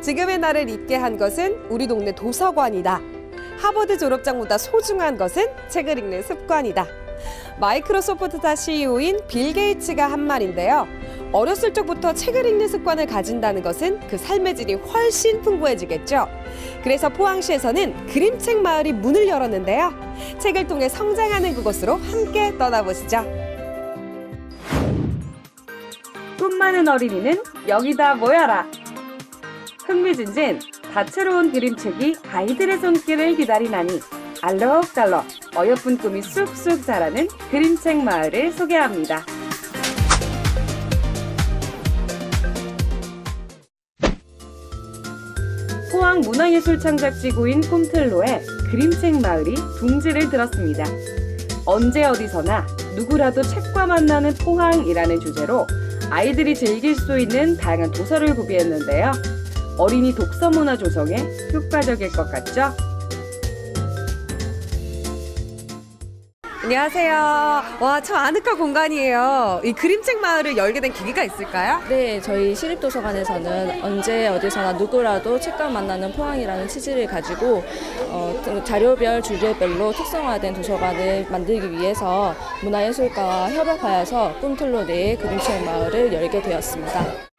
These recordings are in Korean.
지금의 나를 있게 한 것은 우리 동네 도서관이다. 하버드 졸업장보다 소중한 것은 책을 읽는 습관이다. 마이크로소프트사 CEO인 빌 게이츠가 한 말인데요. 어렸을 적부터 책을 읽는 습관을 가진다는 것은 그 삶의 질이 훨씬 풍부해지겠죠. 그래서 포항시에서는 그림책 마을이 문을 열었는데요. 책을 통해 성장하는 그곳으로 함께 떠나보시죠. 꿈 많은 어린이는 여기다 모여라. 흥미진진 다채로운 그림책이 아이들의 손길을 기다리나니 알록달록 어여쁜 꿈이 쑥쑥 자라는 그림책 마을을 소개합니다. 포항 문화예술창작지구인 꿈틀로에 그림책 마을이 둥지를 들었습니다. 언제 어디서나 누구라도 책과 만나는 포항이라는 주제로 아이들이 즐길 수 있는 다양한 도서를 구비했는데요. 어린이 독서 문화 조성에 효과적일 것 같죠? 안녕하세요. 와, 참 아늑한 공간이에요. 이 그림책 마을을 열게 된 계기가 있을까요? 네, 저희 시립도서관에서는 언제 어디서나 누구라도 책과 만나는 포항이라는 취지를 가지고 어, 자료별 주제별로 특성화된 도서관을 만들기 위해서 문화예술가와 협업하여서 꿈틀로 내의 그림책 마을을 열게 되었습니다.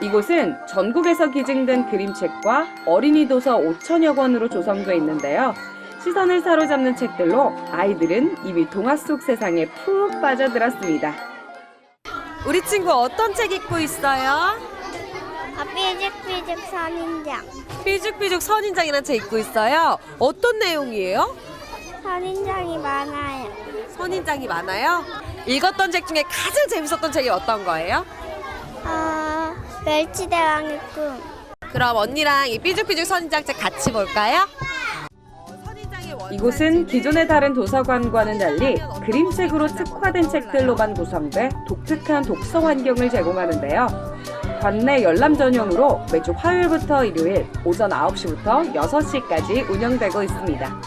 이곳은 전국에서 기증된 그림책과 어린이 도서 5천여 권으로 조성돼 있는데요. 시선을 사로잡는 책들로 아이들은 이미 동화 속 세상에 푹 빠져들었습니다. 우리 친구 어떤 책 읽고 있어요? 아, 삐죽삐죽 선인장. 삐죽삐죽 선인장이라는 책 읽고 있어요. 어떤 내용이에요? 선인장이 많아요. 선인장이 많아요. 읽었던 책 중에 가장 재밌었던 책이 어떤 거예요? 아, 멸치대왕의 꿈. 그럼 언니랑 이 삐죽삐죽 선인장 책 같이 볼까요? 이곳은 기존의 다른 도서관과는 달리 그림책으로 특화된 책들로만 구성돼 독특한 독서 환경을 제공하는데요. 관내 열람 전용으로 매주 화요일부터 일요일 오전 9시부터 6시까지 운영되고 있습니다.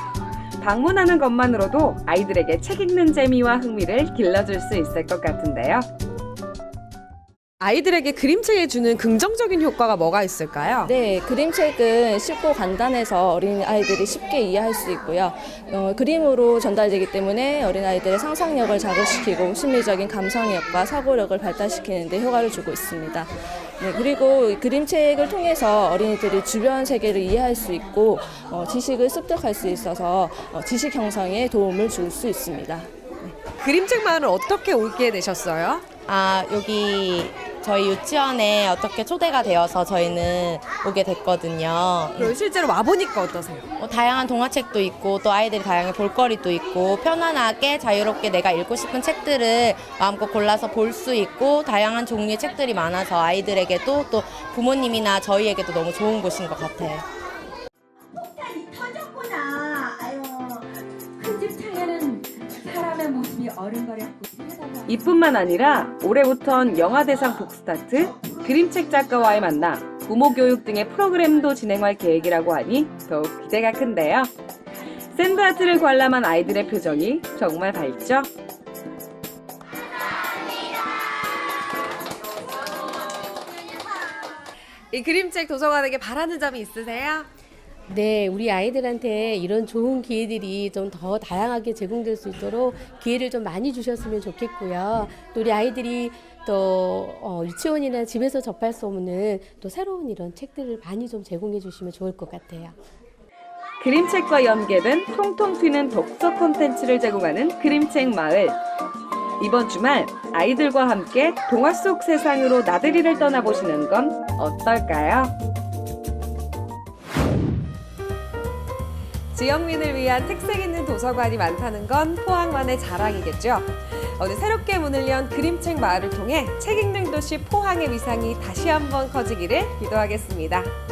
방문하는 것만으로도 아이들에게 책 읽는 재미와 흥미를 길러줄 수 있을 것 같은데요. 아이들에게 그림책이 주는 긍정적인 효과가 뭐가 있을까요? 네, 그림책은 쉽고 간단해서 어린 아이들이 쉽게 이해할 수 있고요. 어, 그림으로 전달되기 때문에 어린 아이들의 상상력을 자극시키고 심리적인 감성력과 사고력을 발달시키는 데 효과를 주고 있습니다. 네, 그리고 이 그림책을 통해서 어린이들이 주변 세계를 이해할 수 있고 어, 지식을 습득할 수 있어서 어, 지식 형성에 도움을 줄 수 있습니다. 그림책 마을은 어떻게 오게 되셨어요? 아, 여기 저희 유치원에 어떻게 초대가 되어서 저희는 오게 됐거든요. 그리고 실제로 와보니까 어떠세요? 뭐 다양한 동화책도 있고 또 아이들이 다양한 볼거리도 있고 편안하게 자유롭게 내가 읽고 싶은 책들을 마음껏 골라서 볼 수 있고 다양한 종류의 책들이 많아서 아이들에게도 또 부모님이나 저희에게도 너무 좋은 곳인 것 같아요. 이뿐만 아니라 올해부턴 영화대상 북스타트, 그림책 작가와의 만남, 부모 교육 등의 프로그램도 진행할 계획이라고 하니 더욱 기대가 큰데요. 샌드아트를 관람한 아이들의 표정이 정말 밝죠? 이 그림책 도서관에게 바라는 점이 있으세요? 네, 우리 아이들한테 이런 좋은 기회들이 좀 더 다양하게 제공될 수 있도록 기회를 좀 많이 주셨으면 좋겠고요. 또 우리 아이들이 또 어, 유치원이나 집에서 접할 수 없는 또 새로운 이런 책들을 많이 좀 제공해 주시면 좋을 것 같아요. 그림책과 연계된 통통 튀는 독서 콘텐츠를 제공하는 그림책 마을. 이번 주말 아이들과 함께 동화 속 세상으로 나들이를 떠나보시는 건 어떨까요? 지역민을 위한 특색 있는 도서관이 많다는 건 포항만의 자랑이겠죠. 어제 새롭게 문을 연 그림책 마을을 통해 책 읽는 도시 포항의 위상이 다시 한번 커지기를 기도하겠습니다.